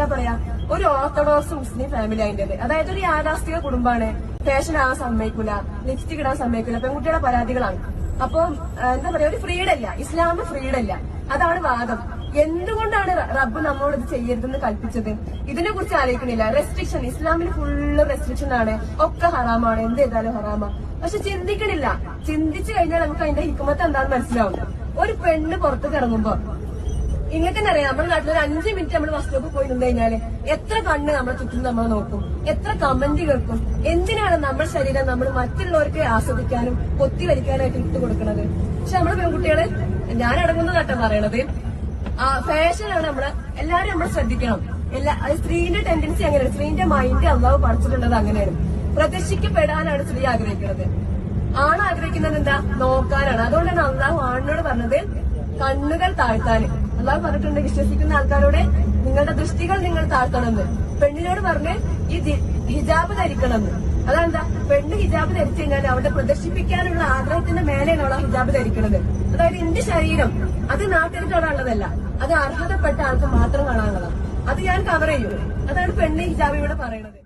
എന്താ പറയാ ഒരു ഓർത്തഡോക്സ് മുസ്ലിം ഫാമിലി അതിന്റെ അതായത് ഒരു യാഥാസ്ഥിക കുടുംബമാണ് ഫാഷൻ ആവാൻ സമ്മതിക്കില്ല ലിപ്സ്റ്റിക് ഇടാൻ സമ്മതിക്കില്ല പെൺകുട്ടികളുടെ പരാതികളാണ്. അപ്പൊ എന്താ പറയാ ഒരു ഫ്രീഡം ഇല്ല. ഇസ്ലാമിന് ഫ്രീഡം ഇല്ല. അതാണ് വാദം. എന്തുകൊണ്ടാണ് റബ്ബ് നമ്മളോട് ഇത് ചെയ്യരുതെന്ന് കൽപ്പിച്ചത്? ഇതിനെ കുറിച്ച് ആലോചിക്കുന്നില്ല. റെസ്ട്രിക്ഷൻ ഇസ്ലാമിന് ഫുള്ള് റെസ്ട്രിക്ഷൻ ആണ്. ഒക്കെ ഹറാമാണ്. എന്ത് ചെയ്താലും ഹറാമാ. പക്ഷെ ചിന്തിക്കണില്ല. ചിന്തിച്ചു കഴിഞ്ഞാൽ നമുക്ക് അതിന്റെ ഹിക്കുമത്ത് എന്താണെന്ന് മനസ്സിലാവും. ഒരു പെണ്ണ് പുറത്തു ഇറങ്ങുമ്പോ ഇങ്ങനെ തന്നെ അറിയാം. നമ്മുടെ നാട്ടിൽ ഒരു അഞ്ച് മിനിറ്റ് നമ്മൾ ബസ് പോയി നിന്ന് കഴിഞ്ഞാൽ എത്ര കണ്ണ് നമ്മളെ ചുറ്റും നമ്മൾ നോക്കും. എത്ര കമന്റ് കേൾക്കും. എന്തിനാണ് നമ്മുടെ ശരീരം നമ്മൾ മറ്റുള്ളവർക്ക് ആസ്വദിക്കാനും കൊത്തി വലിക്കാനായിട്ട് ഇട്ട് കൊടുക്കുന്നത്? പക്ഷെ നമ്മുടെ പെൺകുട്ടികൾ ഞാൻ അടങ്ങുന്ന നട്ടം പറയണത്. ഫാഷനാണ് നമ്മൾ എല്ലാരും നമ്മൾ ശ്രദ്ധിക്കണം. എല്ലാ സ്ത്രീന്റെ ടെൻഡൻസി അങ്ങനെയാണ്. സ്ത്രീന്റെ മൈൻഡ് അമ്മാവ് പഠിച്ചിട്ടുള്ളത് അങ്ങനെയാണ്. പ്രദർശിക്കപ്പെടാനാണ് സ്ത്രീ ആഗ്രഹിക്കുന്നത്. ആണ് ആഗ്രഹിക്കുന്നത് എന്താ? നോക്കാനാണ്. അതുകൊണ്ടാണ് അള്ളാഹു ആണിനോട് പറഞ്ഞത് കണ്ണുകൾ താഴ്ത്താന് അള്ളാഹു പറഞ്ഞിട്ടുണ്ട് വിശ്വസിക്കുന്ന ആൾക്കാരോട് നിങ്ങളുടെ ദൃഷ്ടികൾ നിങ്ങൾ താഴ്ത്തണമെന്ന്. പെണ്ണിനോട് പറഞ്ഞ് ഈ ഹിജാബ് ധരിക്കണമെന്ന്. അതെന്താ? പെണ്ണ് ഹിജാബ് ധരിച്ചു കഴിഞ്ഞാൽ അവിടെ പ്രദർശിപ്പിക്കാനുള്ള ആഗ്രഹത്തിന്റെ മേലെയാണ് അവൾ ഹിജാബ് ധരിക്കുന്നത് അതായത് എന്റെ ശരീരം അത് നാട്ടിലേക്ക് അത് അർഹതപ്പെട്ട ആൾക്ക് മാത്രം കാണാനുള്ളതാണ്. അത് ഞാൻ കവർ ചെയ്യും. അതാണ് പെണ്ണ് ഹിജാബ് ഇവിടെ പറയുന്നത്